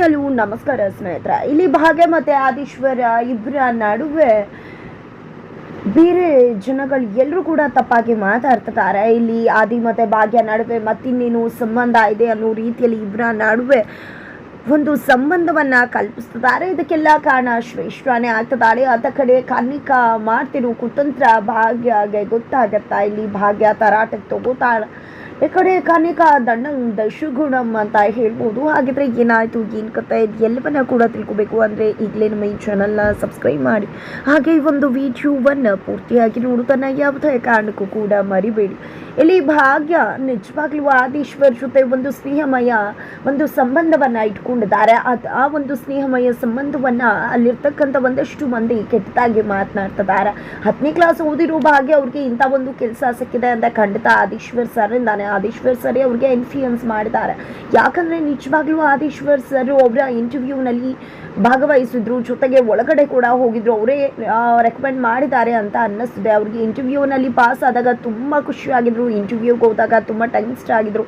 Hello ನಮಸ್ಕಾರ ಸ್ನೇಹಿತರ. ಇಲ್ಲಿ ಭಾಗ್ಯ ಮತ್ತು ಆದೀಶ್ವರ ಇಬ್ಬರ ನಡುವೆ ಬೇರೆ ಜನಗಳು ಎಲ್ಲರೂ ಕೂಡ ತಪ್ಪಾಗಿ ಮಾತಾಡ್ತಿದ್ದಾರೆ. ಇಲ್ಲಿ ಆದಿ ಮತ್ತು ಭಾಗ್ಯ ನಡುವೆ ಮತ್ತಿನ್ನೇನು ಸಂಬಂಧ ಇದೆ ಅನ್ನೋ ರೀತಿಯಲ್ಲಿ ಇಬ್ಬರ ನಡುವೆ ಒಂದು ಸಂಬಂಧವನ್ನ ಕಲ್ಪಿಸ್ತಿದ್ದಾರೆ. ಇದಕ್ಕೆಲ್ಲ ಕಾರಣ ಶ್ರೇಷ್ಠನೇ ಆಗ್ತದಾಳೆ ಅದ ಕಡೆ ಕಾರ್ಮಿಕ ಮಾಡ್ತಿರೋ ಕುತಂತ್ರ ಭಾಗ್ಯಗೆ ಗೊತ್ತಾಗತ್ತಾ ಇಲ್ಲಿ ಭಾಗ್ಯ ತರಾಟಕ್ಕೆ ತಗೋತಾಳೆ. ಈ ಕಡೆ ಕನಿಕಾ ದಣ್ಣ ದಶಗುಣಂ ಅಂತ ಹೇಳ್ಬೋದು. ಹಾಗಿದ್ರೆ ಏನಾಯ್ತು, ಏನು ಕತೆ ಎಲ್ಲವನ್ನ ಕೂಡ ತಿಳ್ಕೊಬೇಕು. ಅಂದರೆ ಈಗಲೇ ನಮ್ಮ ಈ ಚಾನಲ್ನ ಸಬ್ಸ್ಕ್ರೈಬ್ ಮಾಡಿ. ಹಾಗೆ ಈ ಒಂದು ವಿಡಿಯೋವನ್ನು ಪೂರ್ತಿಯಾಗಿ ನೋಡೋದನ್ನ ಯಾವುದೇ ಕಾರಣಕ್ಕೂ ಕೂಡ ಮರಿಬೇಡಿ. ಇಲ್ಲಿ ಭಾಗ್ಯ ನಿಜವಾಗ್ಲೂ ಆದೀಶ್ವರ್ ಜೊತೆ ಒಂದು ಸ್ನೇಹಮಯ ಒಂದು ಸಂಬಂಧವನ್ನ ಇಟ್ಕೊಂಡಿದ್ದಾರೆ. ಆ ಒಂದು ಸ್ನೇಹಮಯ ಸಂಬಂಧವನ್ನ ಅಲ್ಲಿರ್ತಕ್ಕಂಥ ಒಂದಷ್ಟು ಮಂದಿ ಕೆಟ್ಟದಾಗಿ ಮಾತನಾಡ್ತಿದ್ದಾರೆ. ಹತ್ತನೇ ಕ್ಲಾಸ್ ಓದಿರೋ ಭಾಗ್ಯ ಅವ್ರಿಗೆ ಇಂಥ ಒಂದು ಕೆಲಸ ಸಿಕ್ಕಿದೆ ಅಂತ ಖಂಡಿತ ಆದೀಶ್ವರ್ ಸರ್ ಇಂದಾನೆ ಆದೀಶ್ವರ್ ಸರ್ ಅವ್ರಿಗೆ ಇನ್ಫ್ಲೂಯೆನ್ಸ್ ಮಾಡಿದ್ದಾರೆ. ಯಾಕಂದ್ರೆ ನಿಜವಾಗ್ಲೂ ಆದೇಶ್ವರ್ ಸರ್ ಅವರ ಇಂಟರ್ವ್ಯೂನಲ್ಲಿ ಭಾಗವಹಿಸಿದ್ರು, ಜೊತೆಗೆ ಒಳಗಡೆ ಕೂಡ ಹೋಗಿದ್ರು. ಅವರೇ ರೆಕಮೆಂಡ್ ಮಾಡಿದ್ದಾರೆ ಅಂತ ಅನ್ನಿಸ್ತಿದೆ. ಅವ್ರಿಗೆ ಇಂಟರ್ವ್ಯೂನಲ್ಲಿ ಪಾಸ್ ಆದಾಗ ತುಂಬ ಖುಷಿಯಾಗಿದ್ರು ಇಂಟರ್ವ್ಯೂಗೆ ಹೋದಾಗ ತುಂಬ ಟೆನ್ಸ್ಟ್ ಆಗಿದ್ರು.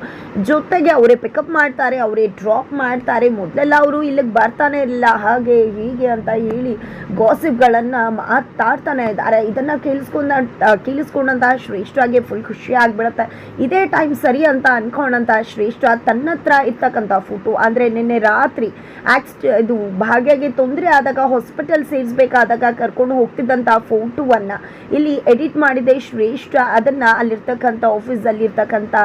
ಜೊತೆಗೆ ಅವರೇ ಪಿಕಪ್ ಮಾಡ್ತಾರೆ, ಅವರೇ ಡ್ರಾಪ್ ಮಾಡ್ತಾರೆ. ಮೊದಲೆಲ್ಲ ಅವರು ಇಲ್ಲಿಗೆ ಬರ್ತಾನೆ ಇರಲಿಲ್ಲ ಹಾಗೆ ಹೀಗೆ ಅಂತ ಹೇಳಿ ಗಾಸಿಪ್ಗಳನ್ನು ಮಾತಾಡ್ತಾನೆ ಇದ್ದಾರೆ. ಇದನ್ನು ಕೇಳಿಸ್ಕೊಂಡ ಕೇಳಿಸ್ಕೊಂಡಂತಹ ಶ್ರೇಷ್ಠವಾಗಿ ಫುಲ್ ಖುಷಿ ಆಗಿಬಿಡುತ್ತೆ. ಇದೇ ಟೈಮ್ ಸರಿ ಅಂತ ಅನ್ಕೊಂಡಂತ ಶ್ರೇಷ್ಠ ತನ್ನ ಹತ್ರ ಇರ್ತಕ್ಕಂಥ ಫೋಟೋ ಅಂದರೆ ನಿನ್ನೆ ರಾತ್ರಿ ಆಕ್ಸಿಡ್ ಇದು ಭಾಗ್ಯಗೆ ತೊಂದರೆ ಆದಾಗ ಹಾಸ್ಪಿಟಲ್ ಸೇರಿಸಬೇಕಾದಾಗ ಕರ್ಕೊಂಡು ಹೋಗ್ತಿದ್ದಂಥ ಫೋಟೋವನ್ನು ಇಲ್ಲಿ ಎಡಿಟ್ ಮಾಡಿದೆ ಶ್ರೇಷ್ಠ. ಅದನ್ನು ಅಲ್ಲಿರ್ತಕ್ಕಂಥ ಆಫೀಸಲ್ಲಿರ್ತಕ್ಕಂಥ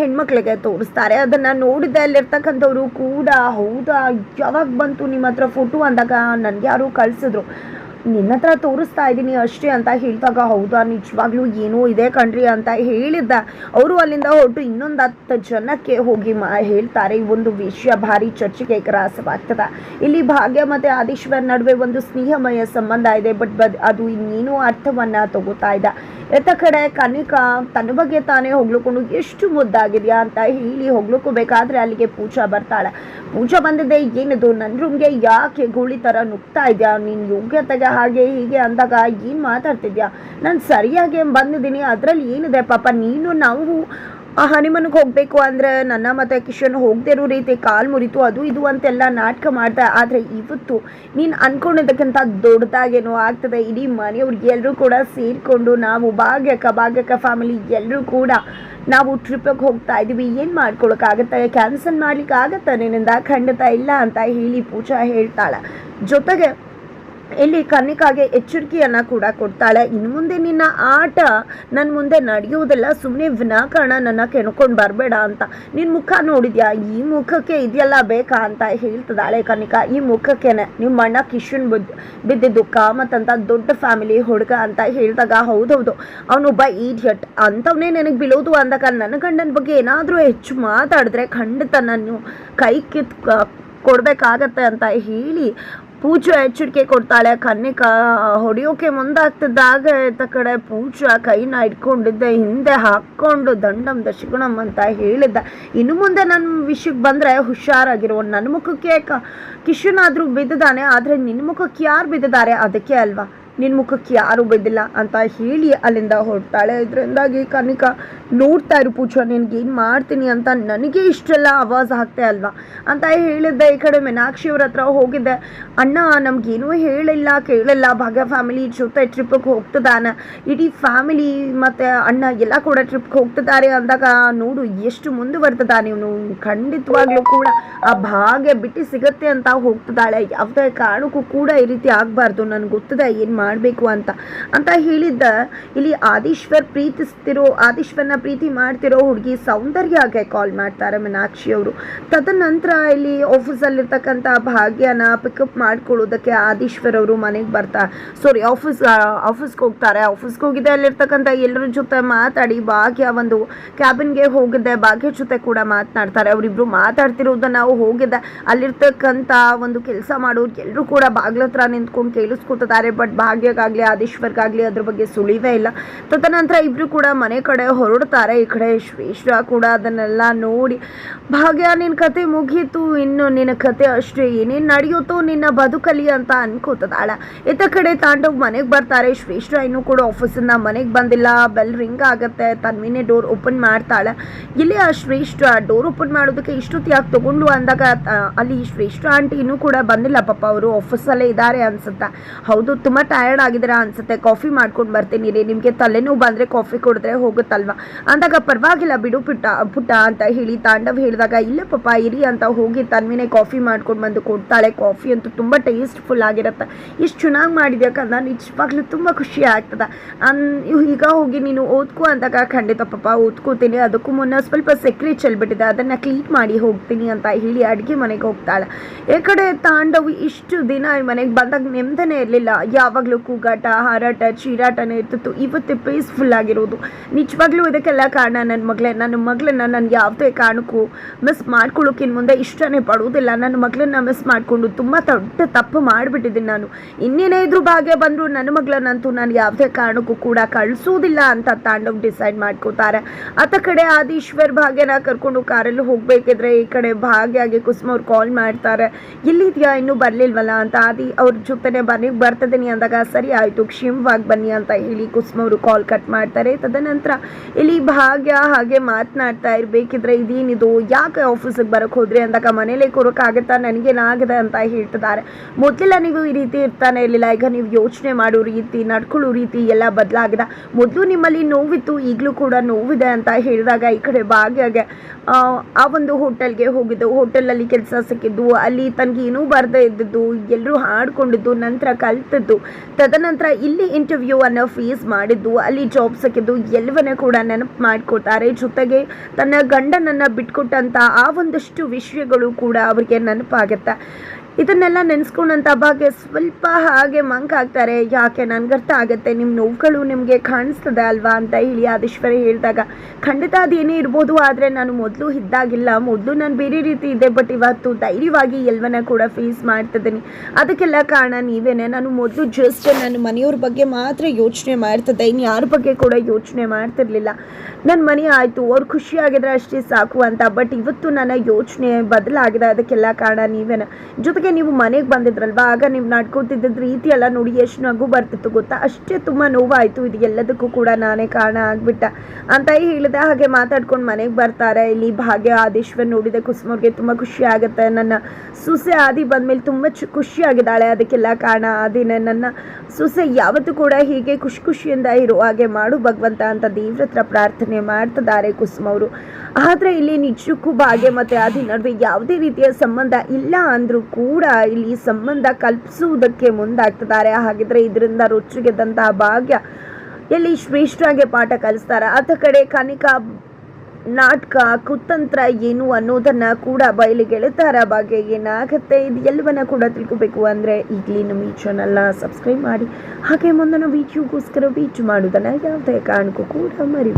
ಹೆಣ್ಮಕ್ಳಿಗೆ ತೋರಿಸ್ತಾರೆ. ಅದನ್ನು ನೋಡಿದೆ ಅಲ್ಲಿರ್ತಕ್ಕಂಥವ್ರು ಕೂಡ, ಹೌದಾ? ಯಾವಾಗ ಬಂತು ನಿಮ್ಮ ಹತ್ರ ಫೋಟೋ ಅಂದಾಗ ನನಗೆ ಯಾರು ಕಳಿಸಿದ್ರು. ನಿನ್ನ ಹತ್ರ ತೋರಿಸ್ತಾ ಇದ್ದೀನಿ ಅಷ್ಟೇ ಅಂತ ಹೇಳಿದಾಗ, ಹೌದಾ, ನಿಜವಾಗ್ಲೂ ಏನೋ ಇದೆ ಕಣ್ರಿ ಅಂತ ಹೇಳಿದ್ದ. ಅವರು ಅಲ್ಲಿಂದ ಹೊರಟು ಇನ್ನೊಂದು ಹತ್ತು ಜನಕ್ಕೆ ಹೋಗಿ ಮಾ, ಹೇಳ್ತಾರೆ, ಈ ಒಂದು ವಿಷಯ ಭಾರಿ ಚರ್ಚೆಗೆ ಗ್ರಾಸವಾಗ್ತದೆ. ಇಲ್ಲಿ ಭಾಗ್ಯ ಮತ್ತು ಆದೀಶ್ವರ್ ನಡುವೆ ಒಂದು ಸ್ನೇಹಮಯ ಸಂಬಂಧ ಇದೆ, ಬಟ್ ಬದ್, ಅದು ಇನ್ನೇನೋ ಅರ್ಥವನ್ನ ತಗೋತಾ ಇದೆ ಎತ್ತ ಕಡೆ ಕನಿಕಾ ತನ್ನ ಬಗ್ಗೆ ತಾನೇ ಹೊಗ್ಲುಕೊಂಡು ಎಷ್ಟು ಮುದ್ದಾಗಿದೆಯಾ ಅಂತ ಹೇಳಿ ಹೊಗ್ಲುಕೋಬೇಕಾದ್ರೆ ಅಲ್ಲಿಗೆ ಪೂಜಾ ಬರ್ತಾಳೆ. ಪೂಜಾ ಬಂದಿದೆ ಏನಿದು? ನನ್ನ ರೂಮ್ಗೆ ಯಾಕೆ ಗೂಳಿ ಥರ ನುಗ್ತಾ ಇದೆಯಾ? ನೀನು ಯೋಗ್ಯತೆಗೆ ಹಾಗೆ ಹೀಗೆ ಅಂದಾಗ ಏನು ಮಾತಾಡ್ತಿದ್ಯಾ? ನಾನು ಸರಿಯಾಗಿ ಬಂದಿದ್ದೀನಿ, ಅದರಲ್ಲಿ ಏನಿದೆ ಪಾಪ? ನೀನು ನಾವು ಆ ಹನಿಮನ್ಗೆ ಹೋಗಬೇಕು ಅಂದ್ರೆ ನನ್ನ ಮತ್ತೆ ಕಿಶನ್ ಹೋಗದೇ ಇರೋ ರೀತಿ ಕಾಲು ಮುರಿತು, ಅದು ಇದು ಅಂತೆಲ್ಲ ನಾಟಕ ಮಾಡ್ದೆ ಆದರೆ ಇವತ್ತು ನೀನು ಅನ್ಕೊಂಡಿದ್ದಕ್ಕಿಂತ ದೊಡ್ಡದಾಗೇನೋ ಆಗ್ತದೆ. ಇಡೀ ಮನೆಯವ್ರಿಗೆ ಎಲ್ಲರೂ ಕೂಡ ಸೇರಿಕೊಂಡು ನಾವು ಭಾಗ್ಯಕ ಭಾಗ್ಯಕ ಫ್ಯಾಮಿಲಿ ಎಲ್ಲರೂ ಕೂಡ ನಾವು ಟ್ರಿಪ್ಪಿಗೆ ಹೋಗ್ತಾ ಇದ್ದೀವಿ. ಏನು ಮಾಡ್ಕೊಳಕ್ಕಾಗತ್ತೆ? ಕ್ಯಾನ್ಸಲ್ ಮಾಡ್ಲಿಕ್ಕೆ ಆಗತ್ತಾ ನಿನ್ನಿಂದ? ಖಂಡಿತ ಇಲ್ಲ ಅಂತ ಹೇಳಿ ಪೂಜಾ ಹೇಳ್ತಾಳೆ. ಜೊತೆಗೆ ಇಲ್ಲಿ ಕನಿಕಾಗೆ ಎಚ್ಚರಿಕೆಯನ್ನು ಕೂಡ ಕೊಡ್ತಾಳೆ. ಇನ್ನು ಮುಂದೆ ನಿನ್ನ ಆಟ ನನ್ನ ಮುಂದೆ ನಡೆಯುವುದಿಲ್ಲ. ಸುಮ್ಮನೆ ವಿನಾಕಾರಣ ನನ್ನ ಕೆಣ್ಕೊಂಡು ಬರಬೇಡ ಅಂತ. ನಿನ್ನ ಮುಖ ನೋಡಿದ್ಯಾ? ಈ ಮುಖಕ್ಕೆ ಇದೆಯಲ್ಲ ಬೇಕಾ ಅಂತ ಹೇಳ್ತದಾಳೆ ಕನಿಕಾ ಈ ಮುಖಕ್ಕೇನೆ. ನಿಮ್ಮ ಅಣ್ಣ ಕಿಶನ್ ಬುದ್ ಬಿದ್ದಿದ್ದು ಕಾಮತ್ ಅಂತ ದೊಡ್ಡ ಫ್ಯಾಮಿಲಿ ಹುಡುಗ ಅಂತ ಹೇಳಿದಾಗ ಹೌದೌದು. ಅವನೊಬ್ಬ ಈಡಿಯಟ್ ಅಂಥವನ್ನೇ ನನಗೆ ಬಿಳೋದು ಅಂದಾಗ ನನ್ನ ಗಂಡನ ಬಗ್ಗೆ ಏನಾದರೂ ಹೆಚ್ಚು ಮಾತಾಡಿದ್ರೆ ಖಂಡಿತ ನಾನು ಕೈ ಕಿತ್ ಕೊಡಬೇಕಾಗತ್ತೆ ಅಂತ ಹೇಳಿ ಪೂಜಾ ಎಚ್ಚರಿಕೆ ಕೊಡ್ತಾಳೆ. ಕನ್ನಿಕಾ ಹೊಡೆಯೋಕೆ ಮುಂದಾಗ್ತಿದ್ದಾಗ ಇತ್ತ ಕಡೆ ಪೂಜಾ ಕೈನ ಇಟ್ಕೊಂಡಿದ್ದೆ ಹಿಂದೆ ಹಾಕ್ಕೊಂಡು ದಂಡಂ ದಶಗುಣಂ ಅಂತ ಹೇಳಿದ್ದ. ಇನ್ನು ಮುಂದೆ ನನ್ನ ವಿಷಯಕ್ಕೆ ಬಂದರೆ ಹುಷಾರಾಗಿರೋ. ನನ್ನ ಮುಖಕ್ಕೆ ಕ, ಕಿಶನಾದರೂ ಬಿದ್ದಿದ್ದಾನೆ ಆದರೆ ನಿನ್ನ ಮುಖಕ್ಕೆ ಯಾರು ಬಿದ್ದಿದ್ದಾರೆ ಅದಕ್ಕೆ ಅಲ್ವಾ? ನಿನ್ನ ಮುಖಕ್ಕೆ ಯಾರು ಬಿದ್ದಿಲ್ಲ ಅಂತ ಹೇಳಿ ಅಲ್ಲಿಂದ ಹೊರಟಾಳೆ ಇದರಿಂದಾಗಿ ಕನಿಕಾ ನೋಡ್ತಾ ಇರು ಪೂಜಾ ನಿನ್ಗೇನು ಮಾಡ್ತೀನಿ ಅಂತ ನನಗೆ ಇಷ್ಟೆಲ್ಲ ಆವಾಜ್ ಹಾಕ್ತೆ ಅಲ್ವಾ ಅಂತ ಹೇಳಿದ್ದೆ. ಈ ಕಡೆ ಮೀನಾಕ್ಷಿ ಅವ್ರ ಹತ್ರ ಹೋಗಿದ್ದೆ. ಅಣ್ಣ, ನಮಗೇನೂ ಹೇಳಿಲ್ಲ, ಕೇಳಿಲ್ಲ. ಭಾಗ್ಯ ಫ್ಯಾಮಿಲಿ ಜೊತೆ ಟ್ರಿಪ್ ಹೋಗ್ತದಾನೆ ಇಡೀ ಫ್ಯಾಮಿಲಿ ಮತ್ತು ಅಣ್ಣ ಎಲ್ಲ ಕೂಡ ಟ್ರಿಪ್ಗೆ ಹೋಗ್ತಿದ್ದಾರೆ ಅಂದಾಗ ನೋಡು, ಎಷ್ಟು ಮುಂದುವರ್ತದ ನೀವು ಖಂಡಿತವಾಗ್ಲೂ ಕೂಡ ಆ ಭಾಗ್ಯ ಬಿಟ್ಟು ಸಿಗತ್ತೆ ಅಂತ ಹೋಗ್ತಿದ್ದಾಳೆ. ಯಾವುದೇ ಕಾರಣಕ್ಕೂ ಕೂಡ ಈ ರೀತಿ ಆಗಬಾರ್ದು. ನನಗೆ ಗೊತ್ತಿದೆ ಏನು ಮಾಡಬೇಕು ಅಂತ. ಅಂತ ಹೇಳಿದ್ದ ಇಲ್ಲಿ ಆದೀಶ್ವರ್ ಪ್ರೀತಿಸ್ತಿರೋ, ಆದೀಶ್ವರ್ನ ಪ್ರೀತಿ ಮಾಡ್ತಿರೋ ಹುಡುಗಿ ಸೌಂದರ್ಯಗೆ ಕಾಲ್ ಮಾಡ್ತಾರೆ ಮೀನಾಕ್ಷಿ ಅವರು. ತದನಂತರ ಇಲ್ಲಿ ಆಫೀಸಲ್ಲಿರ್ತಕ್ಕಂಥ ಭಾಗ್ಯನ ಪಿಕಪ್ ಮಾಡ್ಕೊಳ್ಳೋದಕ್ಕೆ ಆದೀಶ್ವರ್ ಅವರು ಮನೆಗೆ ಬರ್ತಾ ಸಾರಿ ಆಫೀಸ್ ಆಫೀಸ್ಗೆ ಹೋಗ್ತಾರೆ. ಆಫೀಸ್ಗೆ ಹೋಗಿದ್ದೆ, ಅಲ್ಲಿರ್ತಕ್ಕಂಥ ಎಲ್ಲರ ಜೊತೆ ಮಾತಾಡಿ ಭಾಗ್ಯ ಒಂದು ಕ್ಯಾಬಿನ್ಗೆ ಹೋಗಿದ್ದೆ ಭಾಗ್ಯ ಜೊತೆ ಕೂಡ ಮಾತನಾಡ್ತಾರೆ. ಅವರಿಬ್ರು ಮಾತಾಡ್ತಿರೋದನ್ನ ನಾವು ಹೋಗಿದ್ದೆ. ಅಲ್ಲಿರ್ತಕ್ಕಂಥ ಒಂದು ಕೆಲಸ ಮಾಡೋರು ಎಲ್ಲರೂ ಕೂಡ ಬಾಗ್ಲತ್ರ ನಿಂತ್ಕೊಂಡು ಕೇಳಿಸ್ಕೊತಿದ್ದಾರೆ. ಬಟ್ ಭಾಗ್ಯ ಭಾಗ್ಯಕ್ಕಾಗಲಿ ಆದೀಶ್ವರ್ಗಾಗಲಿ ಅದ್ರ ಬಗ್ಗೆ ಸುಳಿವೇ ಇಲ್ಲ. ತದನಂತರ ಇಬ್ರು ಕೂಡ ಮನೆ ಕಡೆ ಹೊರಡ್ತಾರೆ. ಈ ಕಡೆ ಶ್ರೇಷ್ಠ ಕೂಡ ಅದನ್ನೆಲ್ಲ ನೋಡಿ, ಭಾಗ್ಯ ನಿನ್ನ ಕತೆ ಮುಗೀತು. ಇನ್ನು ನಿನ್ನ ಕತೆ ಅಷ್ಟೇ. ಏನೇನು ನಡೆಯುತ್ತೋ ನಿನ್ನ ಬದುಕಲಿ ಅಂತ ಅನ್ಕೋತದಾಳ ಇತ್ತ ಕಡೆ ತಾಂಡವ್ ಮನೆಗೆ ಬರ್ತಾರೆ. ಶ್ರೇಷ್ಠ ಇನ್ನು ಕೂಡ ಆಫೀಸಿಂದ ಮನೆಗೆ ಬಂದಿಲ್ಲ. ಬೆಲ್ ರಿಂಗ್ ಆಗುತ್ತೆ. ತನ್ವಿನೇ ಡೋರ್ ಓಪನ್ ಮಾಡ್ತಾಳೆ. ಇಲ್ಲಿ ಆ ಶ್ರೇಷ್ಠ ಡೋರ್ ಓಪನ್ ಮಾಡೋದಕ್ಕೆ ಇಷ್ಟೊತ್ತು ಯಾಕೆ ತಗೊಂಡು ಅಂದಾಗ ಅಲ್ಲಿ ಶ್ರೇಷ್ಠ ಆಂಟಿ ಇನ್ನೂ ಕೂಡ ಬಂದಿಲ್ಲ. ಪಾಪ, ಅವರು ಆಫೀಸಲ್ಲೇ ಇದ್ದಾರೆ ಅನ್ಸುತ್ತೆ. ಹೌದು, ತುಂಬ ಟಯರ್ಡ್ ಆಗಿದ್ದೀರಾ ಅನ್ಸುತ್ತೆ ಕಾಫಿ ಮಾಡ್ಕೊಂಡು ಬರ್ತೀನಿ ರೀ. ನಿಮಗೆ ತಲೆನೋವು ಬಂದರೆ ಕಾಫಿ ಕುಡಿದ್ರೆ ಹೋಗುತ್ತಲ್ವಾ? ಅಂದಾಗ ಪರವಾಗಿಲ್ಲ ಬಿಡು ಪುಟ್ಟ ಪುಟ್ಟ ಅಂತ ಹೇಳಿ ತಾಂಡವ್ ಹೇಳಿದಾಗ, ಇಲ್ಲ ಪಾಪ ಇರಿ ಅಂತ ಹೋಗಿ ತನ್ವಿನೇ ಕಾಫಿ ಮಾಡ್ಕೊಂಡು ಬಂದು ಕೊಡ್ತಾಳೆ. ಕಾಫಿ ಅಂತೂ ತುಂಬ ಟೇಸ್ಟ್ಫುಲ್ ಆಗಿರುತ್ತೆ. ಇಷ್ಟು ಚೆನ್ನಾಗಿ ಮಾಡಿದ್ಯಾ ನಿಜವಾಗ್ಲೂ ತುಂಬ ಖುಷಿ ಆಗ್ತದೆ. ಅನ್ ಈಗ ಹೋಗಿ ನೀನು ಓದ್ಕೋ ಅಂದಾಗ ಖಂಡಿತ ಪಪ್ಪ, ಓದ್ಕೋತೀನಿ. ಅದಕ್ಕೂ ಮುನ್ನ ಸ್ವಲ್ಪ ಸೆಕ್ರೆ ಚೆಲ್ಬಿಟ್ಟಿದೆ ಅದನ್ನು ಕ್ಲೀನ್ ಮಾಡಿ ಹೋಗ್ತೀನಿ ಅಂತ ಹೇಳಿ ಅಡುಗೆ ಮನೆಗೆ ಹೋಗ್ತಾಳೆ. ಈ ಕಡೆ ತಾಂಡವ್ ಇಷ್ಟು ದಿನ ಮನೆಗೆ ಬಂದಾಗ ನೆಮ್ಮದಿನೇ ಇರಲಿಲ್ಲ. ಯಾವಾಗಲೂ ಕೂಗಾಟ ಹಾರಾಟ ಚೀರಾಟನೇ ಇರ್ತಿತ್ತು. ಇವತ್ತೇ ಪೀಸ್ಫುಲ್ ಆಗಿರೋದು. ನಿಜವಾಗ್ಲೂ ಇದಕ್ಕೆಲ್ಲ ಕಾರಣ ನನ್ನ ಮಗಳೇ. ನನ್ನ ಮಗಳನ್ನ ನಾನು ಯಾವುದೇ ಕಾರಣಕ್ಕೂ ಮಿಸ್ ಮಾಡ್ಕೊಳ್ಳೋಕ್ಕಿಂತ ಮುಂದೆ ಇಷ್ಟನೇ ಪಡುವುದಿಲ್ಲ ನನ್ನ ಮಗಳನ್ನ ಮಿಸ್ ಮಾಡಿಕೊಂಡು ತುಂಬ ದೊಡ್ಡ ತಪ್ಪು ಮಾಡಿಬಿಟ್ಟಿದ್ದೀನಿ ನಾನು. ಇನ್ನೇನೇ ಇದ್ರೂ ಭಾಗ್ಯ ಬಂದರೂ ನನ್ನ ಮಗಳನ್ನಂತೂ ನಾನು ಯಾವುದೇ ಕಾರಣಕ್ಕೂ ಕೂಡ ಕಳಿಸೋದಿಲ್ಲ ಅಂತ ತಾಂಡವ್ ಡಿಸೈಡ್ ಮಾಡ್ಕೋತಾರೆ. ಆತ ಕಡೆ ಆದೀಶ್ವರ್ ಭಾಗ್ಯನ ಕರ್ಕೊಂಡು ಕಾರಲ್ಲಿ ಹೋಗ್ಬೇಕಿದ್ರೆ ಈ ಕಡೆ ಭಾಗ್ಯಾಗೆ ಕುಸುಮ ಕಾಲ್ ಮಾಡ್ತಾರೆ. ಎಲ್ಲಿದೆಯಾ? ಇನ್ನೂ ಬರಲಿಲ್ವಲ್ಲ ಅಂತ. ಆದಿ ಅವ್ರ ಜೊತೆನೆ ಬನ್ನಿ, ಬರ್ತಿದ್ದೀನಿ ಅಂದಾಗ ಸರಿ ಆಯಿತು ಕ್ಷೇಮವಾಗಿ ಬನ್ನಿ ಅಂತ ಹೇಳಿ ಕುಸುಮವರು ಕಾಲ್ ಕಟ್ ಮಾಡ್ತಾರೆ. ತದನಂತರ ಇಲ್ಲಿ ಭಾಗ್ಯ ಹಾಗೆ ಮಾತನಾಡ್ತಾ ಇರಬೇಕಿದ್ರೆ ಇದೇನಿದು? ಯಾಕೆ ಆಫೀಸಿಗೆ ಬರೋಕ್ಕೆ ಹೋದ್ರಿ ಅಂದಾಗ ಮನೇಲೇ ಕೊರೋಕಾಗತ್ತಾ ನನಗೇನಾಗಿದೆ ಅಂತ ಹೇಳ್ತಿದ್ದಾರೆ. ಮೊದಲೆಲ್ಲ ನೀವು ಈ ರೀತಿ ಇರ್ತಾನೆ ಇರಲಿಲ್ಲ. ಈಗ ನೀವು ಯೋಚನೆ ಮಾಡೋ ರೀತಿ ನಡ್ಕೊಳ್ಳೋ ರೀತಿ ಎಲ್ಲ ಬದಲಾಗಿದೆ. ಮೊದಲು ನಿಮ್ಮಲ್ಲಿ ನೋವಿತ್ತು ಈಗಲೂ ಕೂಡ ನೋವಿದೆ ಅಂತ ಹೇಳಿದಾಗ ಈ ಕಡೆ ಭಾಗ್ಯಗೆ ಆ, ಆ ಒಂದು ಹೋಟೆಲ್ಗೆ ಹೋಗಿದ್ದು. ಹೋಟೆಲಲ್ಲಿ ಕೆಲಸ ಸಿಕ್ಕಿದ್ದು. ಅಲ್ಲಿ ತನಗೆ ಏನೂ ಬರದೇ ಇದ್ದದ್ದು. ಎಲ್ಲರೂ ಹಾಡ್ಕೊಂಡಿದ್ದು ನಂತರ ಕಲ್ತದ್ದು. ತದನಂತರ ಇಲ್ಲಿ ಇಂಟರ್ವ್ಯೂ ಅನ್ನು ಫೇಸ್ ಮಾಡಿದ್ದು, ಅಲ್ಲಿ ಜಾಬ್ ಸಿಕ್ಕಿದ್ದು ಎಲ್ಲವನ್ನ ಕೂಡ ನೆನಪು ಮಾಡ್ಕೊತಾರೆ ಜೊತೆಗೆ ತನ್ನ ಗಂಡನನ್ನು ಬಿಟ್ಕೊಟ್ಟಂಥ ಆ ಒಂದಷ್ಟು ವಿಷಯಗಳು ಕೂಡ ಅವರಿಗೆ ನೆನಪಾಗುತ್ತೆ. ಇದನ್ನೆಲ್ಲ ನೆನೆಸ್ಕೊಂಡಂಥ ಭಾಗ್ಯ ಸ್ವಲ್ಪ ಹಾಗೆ ಮಂಕ್ ಆಗ್ತಾರೆ. ಯಾಕೆ? ಅರ್ಥ ಆಗುತ್ತೆ. ನಿಮ್ಮ ನೋವುಗಳು ನಿಮಗೆ ಕಾಣಿಸ್ತದೆ ಅಲ್ವಾ ಅಂತ ಹೇಳಿ ಆದೀಶ್ವರಿ ಹೇಳಿದಾಗ, ಖಂಡಿತ ಅದೇನೇ ಇರ್ಬೋದು, ಆದರೆ ನಾನು ಮೊದಲು ಇದ್ದಾಗಿಲ್ಲ. ಮೊದಲು ನಾನು ಬೇರೆ ರೀತಿ ಇದ್ದೆ ಬಟ್ ಇವತ್ತು ಧೈರ್ಯವಾಗಿ ಎಲ್ಲವನ್ನ ಕೂಡ ಫೇಸ್ ಮಾಡ್ತಿದ್ದೀನಿ. ಅದಕ್ಕೆಲ್ಲ ಕಾರಣ ನೀವೇನೆ. ನಾನು ಮೊದಲು ಜಸ್ಟ್ ನನ್ನ ಮನೆಯವ್ರ ಬಗ್ಗೆ ಮಾತ್ರ ಯೋಚನೆ ಮಾಡ್ತಿದ್ದೆ. ಇನ್ನು ಯಾರ ಬಗ್ಗೆ ಕೂಡ ಯೋಚನೆ ಮಾಡ್ತಿರ್ಲಿಲ್ಲ. ನನ್ನ ಮನೆ ಆಯಿತು, ಅವ್ರು ಖುಷಿಯಾಗಿದ್ರೆ ಅಷ್ಟೇ ಸಾಕು ಅಂತ. ಬಟ್ ಇವತ್ತು ನನ್ನ ಯೋಚನೆ ಬದಲಾಗಿದೆ, ಅದಕ್ಕೆಲ್ಲ ಕಾರಣ ನೀವೇನ. ಜೊತೆಗೆ ನೀವು ಮನೆಗೆ ಬಂದಿದ್ರಲ್ವಾ? ಆಗ ನೀವು ನಡ್ಕೋತಿದ್ದ ರೀತಿ ಎಲ್ಲ ನೋಡಿ ಎಷ್ಟು ನಗು ಬರ್ತಿತ್ತು ಗೊತ್ತಾ? ಅಷ್ಟೇ ತುಂಬ ನೋವಾಯಿತು, ಇದು ಎಲ್ಲದಕ್ಕೂ ಕೂಡ ನಾನೇ ಕಾರಣ ಆಗಿಬಿಟ್ಟ. ಅಂತ ಹೇಳಿದೆ ಹಾಗೆ ಮಾತಾಡ್ಕೊಂಡು ಮನೆಗೆ ಬರ್ತಾರೆ. ಇಲ್ಲಿ ಭಾಗ್ಯ ಆದೇಶ್ವರ್ ನೋಡಿದೆ ಕುಸುಮವ್ರಿಗೆ ತುಂಬ ಖುಷಿ ಆಗುತ್ತೆ. ನನ್ನ ಸುಸೆ ಆದಿ ಬಂದಮೇಲೆ ತುಂಬ ಖುಷಿಯಾಗಿದ್ದಾಳೆ ಅದಕ್ಕೆಲ್ಲ ಕಾರಣ ಆದಿನೇ ನನ್ನ ಸುಸೆ ಯಾವತ್ತೂ ಕೂಡ ಹೀಗೆ ಖುಷಿ ಖುಷಿಯಿಂದ ಇರೋ ಹಾಗೆ ಮಾಡು ಭಗವಂತ ಅಂತ ದೇವ್ರ ಹತ್ರ ಪ್ರಾರ್ಥನೆ ಮಾಡ್ತಿದ್ದಾರೆ ಕುಸುಮ ಅವರು. ಆದರೆ ಇಲ್ಲಿ ನಿಜಕ್ಕೂ ಭಾಗ್ಯ ಮತ್ತು ಅದಿ ನಡುವೆ ಯಾವುದೇ ರೀತಿಯ ಸಂಬಂಧ ಇಲ್ಲ ಅಂದರೂ ಕೂಡ ಇಲ್ಲಿ ಸಂಬಂಧ ಕಲ್ಪಿಸುವುದಕ್ಕೆ ಮುಂದಾಗ್ತಿದ್ದಾರೆ. ಹಾಗಿದ್ರೆ ಇದರಿಂದ ರುಚಿಗೆದಂತಹ ಭಾಗ್ಯ ಎಲ್ಲಿ ಶ್ರೇಷ್ಠವಾಗಿ ಪಾಠ ಕಲಿಸ್ತಾರ. ಆತ ಕಡೆ ಕನಿಕಾ ನಾಟಕ, ಕುತಂತ್ರ ಏನು ಅನ್ನೋದನ್ನ ಕೂಡ ಬಯಲಿಗೆಳೆತಾರ ಬಗ್ಗೆ ಏನಾಗುತ್ತೆ ಇದು ಎಲ್ಲವನ್ನ ಕೂಡ ತಿಳ್ಕೊಬೇಕು ಅಂದ್ರೆ ಈಗಲೇ ನಮ್ಮ ಈ ಚಾನಲ್ನ ಸಬ್ಸ್ಕ್ರೈಬ್ ಮಾಡಿ. ಹಾಗೆ ಮುಂದಿನ ವಿಡಿಯೋಗೋಸ್ಕರ ವೀಚ್ ಮಾಡೋದನ್ನ ಯಾವುದೇ ಕಾರಣಕ್ಕೂ ಕೂಡ ಮರಿ